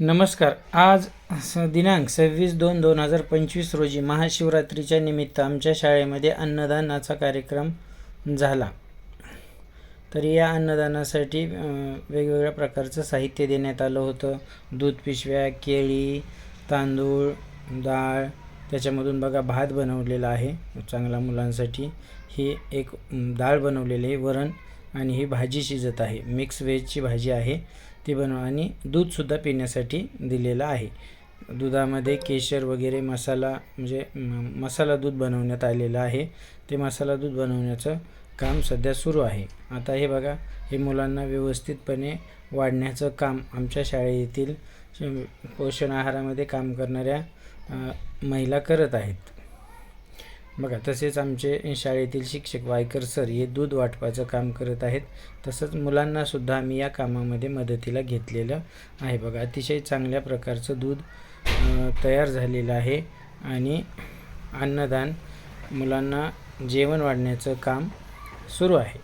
नमस्कार. आज स दिनांक सव्वीस दोन दोन हजार पंचवीस रोजी महाशिवरात्रीच्या निमित्त आमच्या शाळेमध्ये अन्नदानाचा कार्यक्रम झाला. तर या अन्नदानासाठी वेगवेगळ्या प्रकारचं साहित्य देण्यात आलं होतं. दूध पिशव्या केळी तांदूळ डाळ त्याच्यामधून बघा भात बनवलेला आहे चांगला मुलांसाठी. ही एक डाळ बनवलेली आहे वरण आणि ही भाजी शिजत आहे. मिक्स व्हेजची भाजी आहे. ते बनव आणि दूधसुद्धा पिण्यासाठी दिलेलं आहे. दुधामध्ये केशर वगैरे मसाला म्हणजे मसाला दूध बनवण्यात आलेलं आहे. ते मसाला दूध बनवण्याचं काम सध्या सुरू आहे. आता हे बघा हे मुलांना व्यवस्थितपणे वाढण्याचं काम आमच्या शाळेतील पोषण आहारामध्ये काम करणाऱ्या महिला करत आहेत. बघा तसेच आमचे शाळेतील शिक्षक वायकर सर हे दूध वाटपाचं काम करत आहेत. तसंच मुलांनासुद्धा आम्ही या कामामध्ये मदतीला घेतलेलं आहे. बघा अतिशय चांगल्या प्रकारचं दूध तयार झालेलं आहे आणि अन्नदान मुलांना जेवण वाढण्याचं काम सुरू आहे.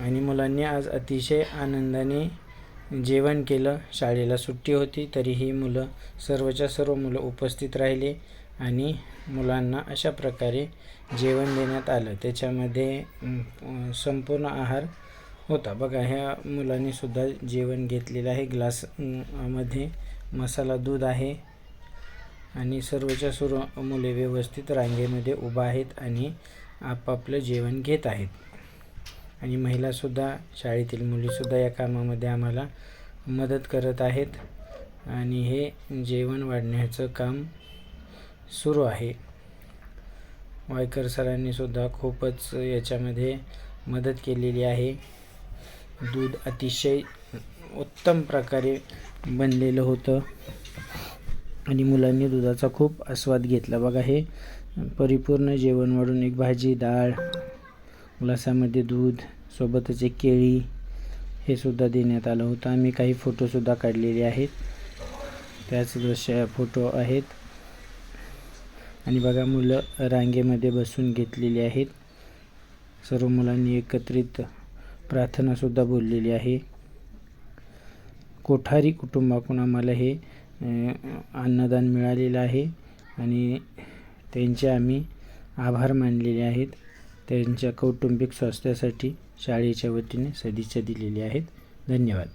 आणि मुलांनी आज अतिशय आनंदाने जेवण केलं. शाळेला सुट्टी होती तरीही मुलं सर्वच्या सर्व मुलं उपस्थित राहिले. आणि मुलांना अशा प्रकारे जेवण देण्यात आलं. त्याच्यामध्ये संपूर्ण आहार होता. बघा ह्या मुलांनीसुद्धा जेवण घेतलेलं आहे. ग्लासमध्ये मसाला दूध आहे. आणि सर्वच्या सर्व मुले व्यवस्थित रांगेमध्ये उभा आहेत आणि आपापलं जेवण घेत आहेत. आणि महिलासुद्धा शाळेतील मुलीसुद्धा या कामामध्ये आम्हाला मदत करत आहेत. आणि हे जेवण वाढण्याचं काम सुरू आहे. वायकर सरांनीसुद्धा खूपच याच्यामध्ये मदत केलेली आहे. दूध अतिशय उत्तम प्रकारे बनलेलं होतं. आणि मुलांनी दुधाचा खूप आस्वाद घेतला. बघा हे परिपूर्ण जेवण वाढून एक भाजी डाळ ग्लासामध्ये दूध सोबतच एक केळी हे सुद्धा देण्यात आलं होतं. आम्ही काही फोटोसुद्धा काढलेले आहेत. त्याच दृश्य फोटो आहेत. आणि बघा मुलं रांगेमध्ये बसून घेतलेली आहेत. सर्व मुलांनी एकत्रित प्रार्थनासुद्धा बोललेली आहे. कोठारी कुटुंबाकडून आम्हाला हे अन्नदान मिळालेलं आहे आणि त्यांचे आम्ही आभार मानलेले आहेत. त्यांच्या कौटुंबिक स्वास्थ्यासाठी शाळेच्या वतीने सदिच्छा दिलेली आहेत. धन्यवाद.